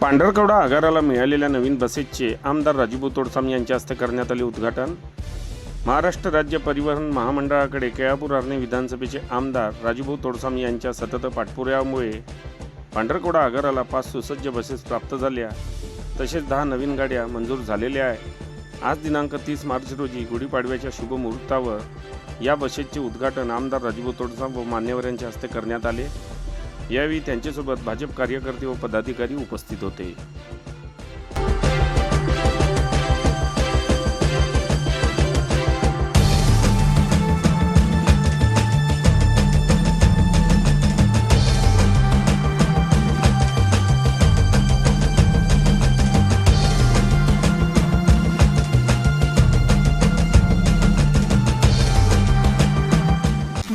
पांढरकवडा आगाराला मिळालेल्या नवीन बसेसचे आमदार राजीभाऊ तोडसाम यांच्या हस्ते करण्यात आले उद्घाटन. महाराष्ट्र राज्य परिवहन महामंडळाकडे केळापूर आर्णे विधानसभेचे आमदार राजीभाऊ तोडसाम यांच्या सतत पाठपुराव्यामुळे पांढरकवडा आगाराला पाच सुसज्ज बसेस प्राप्त झाल्या. तसेच दहा नवीन गाड्या मंजूर झालेल्या आहे आज दिनांक तीस मार्च रोजी गुढीपाडव्याच्या शुभ मुहूर्तावर या बसेसचे उद्घाटन आमदार राजीभाऊ तोडसाम व मान्यवरांच्या हस्ते करण्यात आले. यावेळी त्यांच्यासोबत भाजप कार्यकर्ते व पदाधिकारी उपस्थित होते.